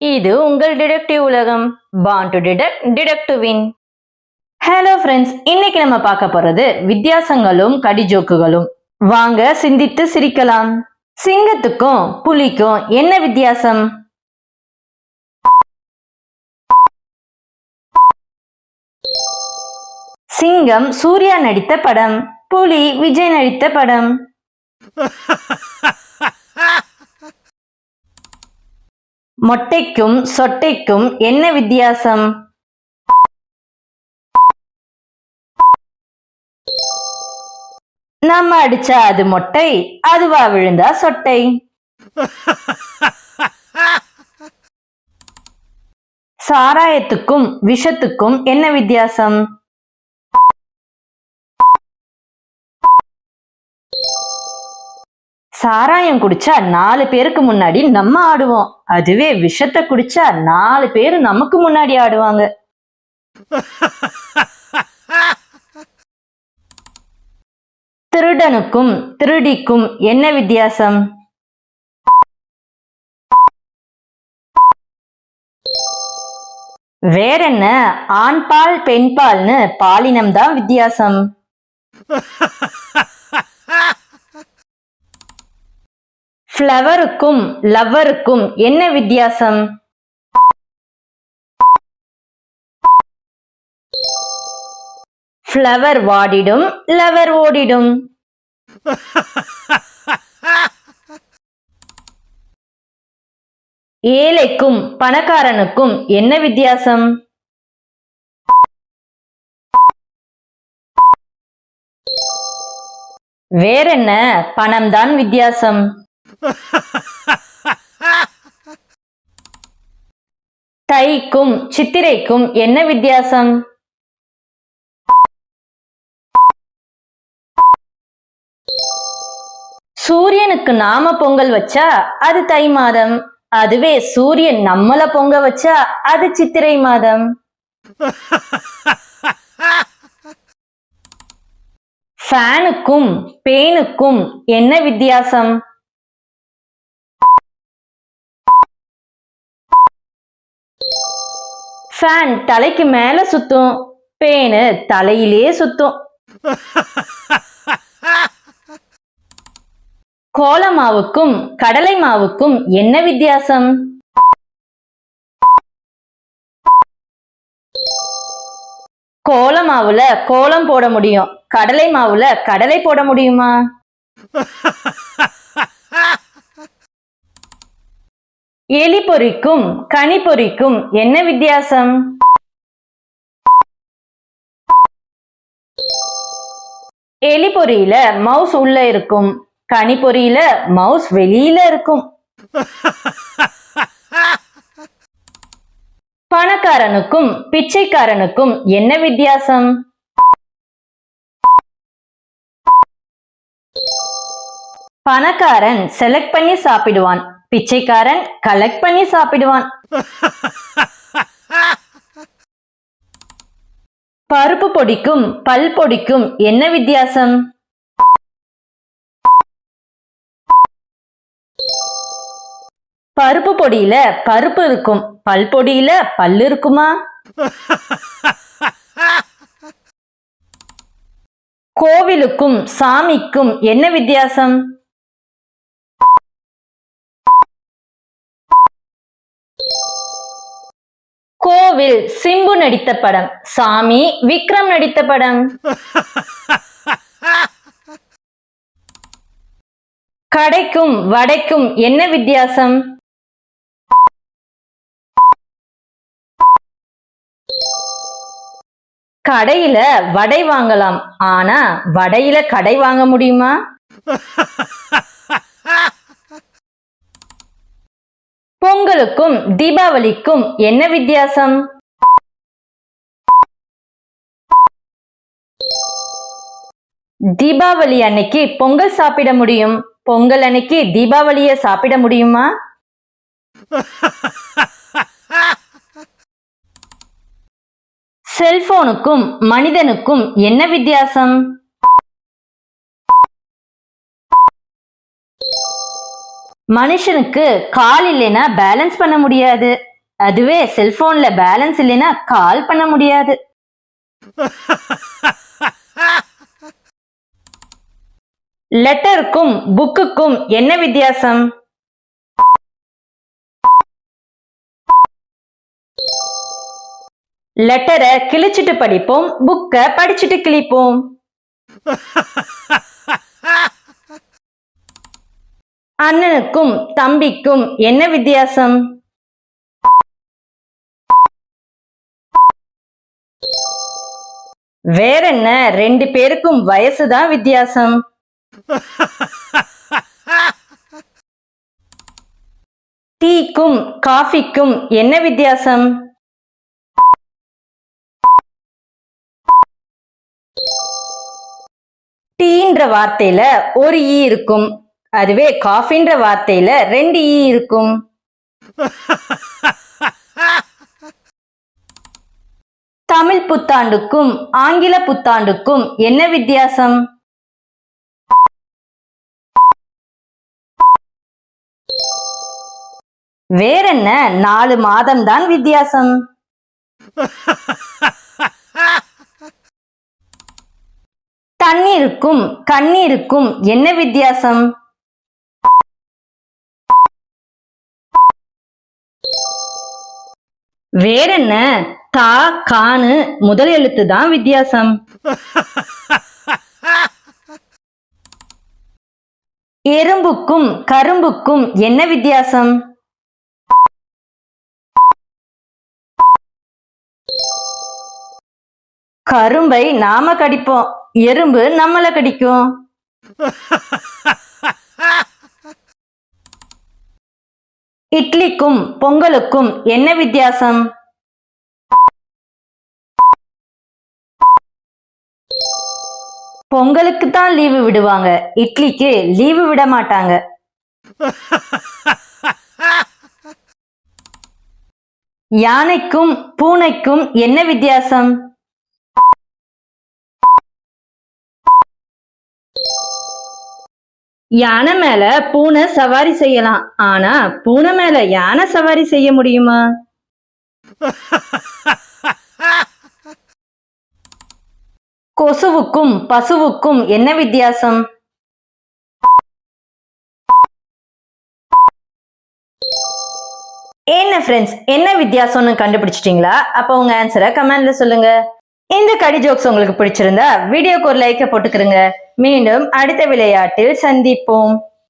இது உங்கள் டிடெக்டிவ் உலகம். பான் டு டிடெக்ட் டிடெக்டிவின் ஹலோ ஃப்ரெண்ட்ஸ் இன்னைக்கு நம்ம பார்க்க போறது வித்தியாசங்களும் கடிஜோக்குகளும். வாங்க சிந்தித்து சிரிக்கலாம். சிங்கத்துக்கும் புலிக்கும் என்ன வித்தியாசம்? சிங்கம் சூர்யா நடித்த படம் புலி விஜய் நடித்த படம். மொட்டைக்கும் சொட்டைக்கும் என்ன வித்தியாசம்? நம்ம அடிச்சா அது மொட்டை அதுவா விழுந்தா சொட்டை. சாராயத்துக்கும் விஷத்துக்கும் என்ன வித்தியாசம்? சாராயம் குடிச்சா நாலு பேருக்கு முன்னாடி நம்ம ஆடுவோம். அதுவே விஷத்தை குடிச்சா நாலு பேர் நமக்கு முன்னாடி ஆடுவாங்க. திருடனுக்கும் திருடிக்கும் என்ன வித்தியாசம்? வேறென்ன? ஆண் பால் பெண் பால்னு பாலினம் தான் வித்தியாசம். ஃப்ளவருக்கும் லவ்வருக்கும் என்ன வித்தியாசம்? ஃப்ளவர் வாடிடும் லவர் ஓடிடும். ஏழைக்கும் பணக்காரனுக்கும் என்ன வித்தியாசம்? வேறென்ன? பணம்தான் வித்தியாசம். தைக்கும் சித்திரைக்கும் என்ன வித்தியாசம்? சூரியனுக்கு நாம பொங்கல் வச்சா அது தை மாதம். அதுவே சூரியன் நம்மள பொங்க வச்சா அது சித்திரை மாதம். ஃபேனுக்கும் பேனுக்கும் என்ன வித்தியாசம்? ஃபேன் தலைக்கு மேல சுத்தும். பேனு தலையிலே சுத்தும். கோல மாவுக்கும் கடலை மாவுக்கும் என்ன வித்தியாசம்? கோல மாவுல கோலம் போட முடியும். கடலை மாவுல கடலை போட முடியுமா? எலி பொறிக்கும் கனி பொறிக்கும் என்ன வித்தியாசம்? எலி பொறியில மவுஸ் உள்ள இருக்கும் கனி பொறியில மவுஸ் வெளியில இருக்கும். பணக்காரனுக்கும் பிச்சைக்காரனுக்கும் என்ன வித்தியாசம்? பணக்காரன் செலக்ட் பண்ணி சாப்பிடுவான். பிச்சைக்காரன் கலெக்ட் பண்ணி சாப்பிடுவான். பருப்பு பொடிக்கும் பல் பொடிக்கும் என்ன வித்தியாசம்? பருப்பு பொடியில பருப்பு இருக்கும். பல் பொடியில பல்லு இருக்குமா? கோவிலுக்கும் சாமிக்கும் என்ன வித்தியாசம்? கோவில் சிம்பு நடித்த படம். சாமி விக்ரம் நடித்த படம். கடைக்கும் வடைக்கும் என்ன வித்தியாசம்? கடையில வடை வாங்கலாம். ஆனா வடையில கடை வாங்க முடியுமா? பொங்கலுக்கும் தீபாவளிக்கும் என்ன வித்தியாசம்? தீபாவளி அன்னைக்கு பொங்கல் சாப்பிட முடியும். பொங்கல் அன்னைக்கு தீபாவளிய சாப்பிட முடியுமா? செல்போனுக்கும் மனிதனுக்கும் என்ன வித்தியாசம்? மனுஷனுக்கு கால் இல்லைன்னா பேலன்ஸ் பண்ண முடியாது. அதுவே செல்போன்ல பேலன்ஸ் இல்லைன்னா கால் பண்ண முடியாது. லெட்டருக்கும் புக்குக்கும் என்ன வித்தியாசம்? லெட்டரை கிழிச்சிட்டு படிப்போம் புக்கை படிச்சுட்டு கிழிப்போம். அண்ணனுக்கும் தம்பிக்கும் என்ன வித்தியாசம்? வேற என்ன ரெண்டு பேருக்கும் வயசுதான் வித்தியாசம். டீக்கும் காஃபிக்கும் என்ன வித்தியாசம்? டீன்ற வார்த்தையில ஒரு ஈ இருக்கும். அதுவே காஃபின்ற வார்த்தையில ரெண்டு ஈ இருக்கும். தமிழ் புத்தாண்டுக்கும் ஆங்கில புத்தாண்டுக்கும் என்ன வித்தியாசம்? வேறென்ன நாலு மாதம் தான் வித்தியாசம்? தண்ணீருக்கும் கண்ணீருக்கும் என்ன வித்தியாசம்? வேற என்ன தா கானு முதல் எழுத்து தான் வித்தியாசம். எறும்புக்கும் கரும்புக்கும் என்ன வித்தியாசம்? கரும்பை நாம கடிப்போம் எறும்பு நம்மள கடிக்கும். இட்லிக்கும் பொங்கலுக்கும் என்ன வித்தியாசம்? பொங்கலுக்கு தான் லீவு விடுவாங்க. இட்லிக்கு லீவு விட மாட்டாங்க. யானைக்கும் பூனைக்கும் என்ன வித்தியாசம்? யானை மேல பூனை சவாரி செய்யலாம். ஆனா பூனை மேல யானை சவாரி செய்ய முடியுமா? கொசுவுக்கும் பசுவுக்கும் என்ன வித்தியாசம்? என்ன ஃப்ரெண்ட்ஸ் என்ன வித்தியாசம்னு கண்டுபிடிச்சிட்டீங்களா? அப்போ உங்க ஆன்சரை கமெண்ட்ல சொல்லுங்க. இந்த கடி ஜோக்ஸ் உங்களுக்கு பிடிச்சிருந்தா வீடியோக்கு ஒரு லைக்கை போட்டுக்கிறங்க மீண்டும் அடுத்த விளையாட்டில் சந்திப்போம்.